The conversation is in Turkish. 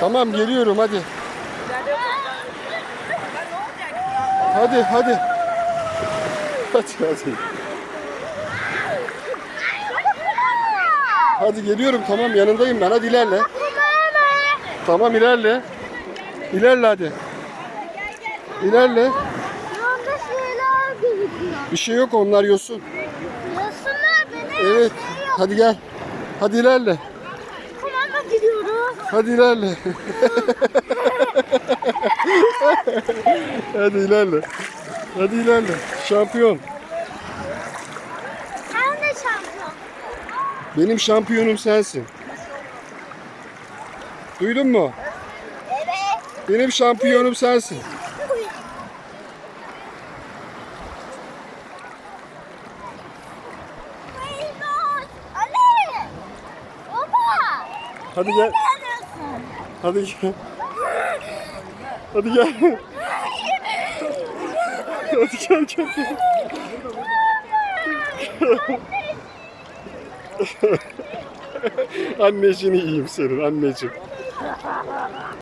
Tamam geliyorum hadi. Hadi hadi. Hadi hadi. Hadi geliyorum tamam yanındayım ben hadi ilerle. Tamam ilerle. İlerle hadi. İlerle. Bir şey yok onlar yosun. Yosunlar beni. Evet. Şey. Hadi gel. Hadi ilerle. Hadi ilerle. Hadi ilerle. Hadi ilerle. Şampiyon. Sen de şampiyon. Benim şampiyonum sensin. Duydun mu? Evet. Benim şampiyonum sensin. Baba. Hadi gel. Hadi gel. Hadi gel. Hadi gel gel. Anneciğini yiyeyim senin anneciğim.